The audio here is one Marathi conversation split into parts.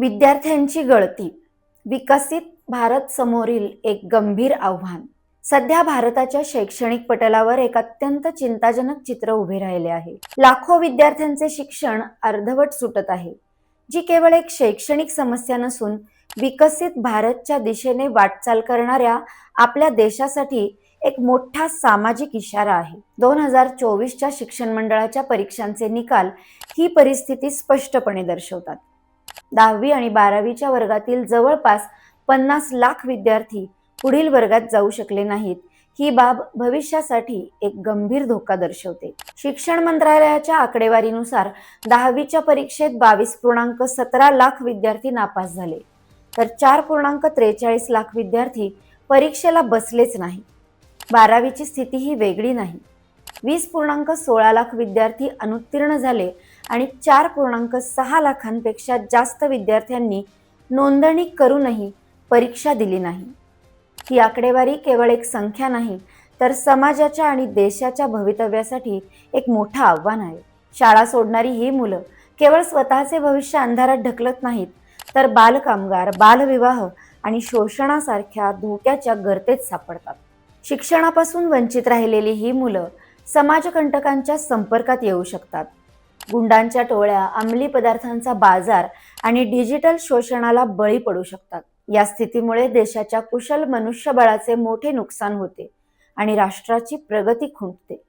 विद्यार्थ्यांची गळती. विकसित भारत समोरील एक गंभीर आव्हान. सध्या भारताच्या शैक्षणिक पटलावर एक अत्यंत चिंताजनक चित्र उभे राहिले आहे. लाखो विद्यार्थ्यांचे शिक्षण अर्धवट सुटत आहे जी केवळ एक शैक्षणिक समस्या नसून विकसित भारतच्या दिशेने वाटचाल करणाऱ्या आपल्या देशासाठी एक मोठा सामाजिक इशारा आहे. दोन हजार चोवीसच्या शिक्षण मंडळाच्या परीक्षांचे निकाल ही परिस्थिती स्पष्टपणे दर्शवतात. दहावी आणि बारावीच्या वर्गातील जवळपास पन्नास लाख विद्यार्थी पुढील वर्गात जाऊ शकले नाहीत. ही बाब भविष्यासाठी एक गंभीर धोका दर्शवते. शिक्षण मंत्रालयाच्या आकडेवारीनुसार दहावीच्या परीक्षेत बावीस पूर्णांक सतरा लाख विद्यार्थी नापास झाले. तर चार पूर्णांक त्रेचाळीस लाख विद्यार्थी परीक्षेला बसलेच नाही बारावीची स्थिती ही वेगळी नाही. वीस पूर्णांक सोळा लाख विद्यार्थी अनुत्तीर्ण झाले आणि चार पूर्णांक सहा लाखांपेक्षा जास्त विद्यार्थ्यांनी नोंदणी करूनही परीक्षा दिली नाही. ही आकडेवारी केवळ एक संख्या नाही तर समाजाच्या आणि देशाच्या भवितव्यासाठी एक मोठं आव्हान आहे. शाळा सोडणारी ही मुलं केवळ स्वतःचे भविष्य अंधारात ढकलत नाहीत तर बालकामगार बालविवाह आणि शोषणासारख्या धोक्याच्या गर्तेत सापडतात. शिक्षणापासून वंचित राहिलेली ही मुलं समाजकंटकांच्या संपर्कात येऊ शकतात. गुंडांच्या टोळ्या अंमली पदार्थांचा बाजार आणि डिजिटल शोषणाला बळी पडू शकतात. या स्थितीमुळे देशाच्या कुशल मनुष्यबळाचे मोठे नुकसान होते आणि राष्ट्राची प्रगती खुंटते.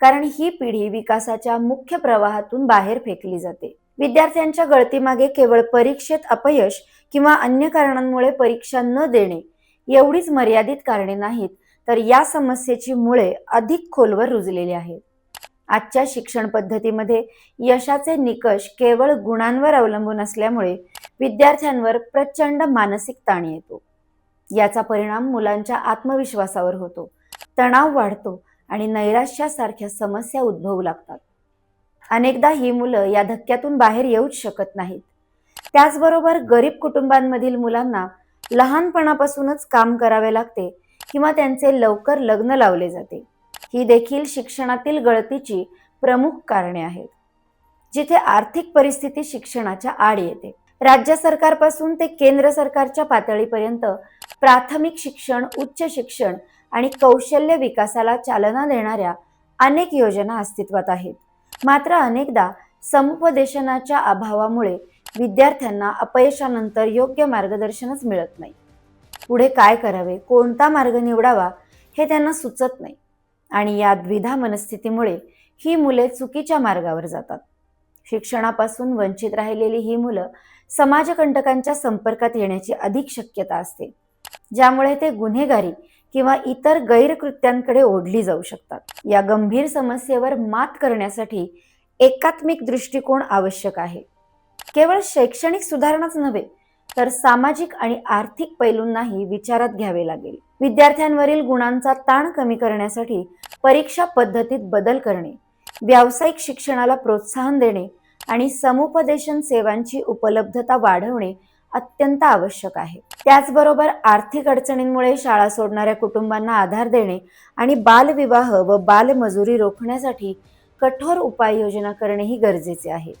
कारण ही पिढी विकासाच्या मुख्य प्रवाहातून बाहेर फेकली जाते. विद्यार्थ्यांच्या गळतीमागे केवळ परीक्षेत अपयश किंवा अन्य कारणांमुळे परीक्षा न देणे एवढीच मर्यादित कारणे नाहीत तर या समस्येची मुळे अधिक खोलवर रुजलेली आहेत. आजच्या शिक्षण पद्धतीमध्ये यशाचे निकष केवळ गुणांवर अवलंबून असल्यामुळे विद्यार्थ्यांवर प्रचंड मानसिक ताण येतो. याचा परिणाम मुलांच्या आत्मविश्वासावर होतो. तणाव वाढतो आणि नैराश्यासारख्या समस्या उद्भवू लागतात. अनेकदा ही मुलं या धक्क्यातून बाहेर येऊच शकत नाहीत. त्याचबरोबर गरीब कुटुंबांमधील मुलांना लहानपणापासूनच काम करावे लागते किंवा त्यांचे लवकर लग्न लावले जाते. ही देखील शिक्षणातील गळतीची प्रमुख कारणे आहेत जिथे आर्थिक परिस्थिती शिक्षणाच्या आड येते. राज्य सरकारपासून ते केंद्र सरकारच्या पातळीपर्यंत प्राथमिक शिक्षण उच्च शिक्षण आणि कौशल्य विकासाला चालना देणाऱ्या अनेक योजना अस्तित्वात आहेत. मात्र अनेकदा समुपदेशनाच्या अभावामुळे विद्यार्थ्यांना अपयशानंतर योग्य मार्गदर्शनच मिळत नाही. पुढे काय करावे कोणता मार्ग निवडावा हे त्यांना सुचत नाही. आणि या द्विधा मनस्थितीमुळे ही मुले चुकीच्या मार्गावर जातात. शिक्षणापासून वंचित राहिलेली ही मुलं समाजकंटकांच्या संपर्कात येण्याची अधिक शक्यता असते ज्यामुळे ते गुन्हेगारी किंवा इतर गैरकृत्यांकडे ओढली जाऊ शकतात. या गंभीर समस्येवर मात करण्यासाठी एकात्मिक दृष्टिकोन आवश्यक आहे. केवळ शैक्षणिक सुधारणाच नव्हे तर सामाजिक आणि आर्थिक पैलूंनाही विचारात घ्यावे लागेल. विद्यार्थ्यांवरील गुणांचा ताण कमी करण्यासाठी परीक्षा पद्धतीत बदल करणे व्यावसायिक शिक्षणाला प्रोत्साहन देणे आणि समुपदेशन सेवांची उपलब्धता वाढवणे अत्यंत आवश्यक आहे. त्याचबरोबर आर्थिक अडचणींमुळे शाळा सोडणाऱ्या कुटुंबांना आधार देणे आणि बालविवाह व बालमजुरी रोखण्यासाठी कठोर उपाययोजना करणेही गरजेचे आहे.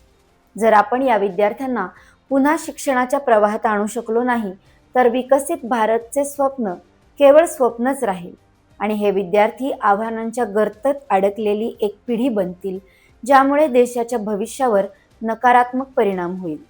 जर आपण या विद्यार्थ्यांना पुन्हा शिक्षणाच्या प्रवाहात आणू शकलो नाही तर विकसित भारतचे स्वप्न केवळ स्वप्नच राहील. आणि हे विद्यार्थी आव्हानांच्या गर्तत अडकलेली एक पिढी बनतील ज्यामुळे देशाच्या भविष्यावर नकारात्मक परिणाम होईल.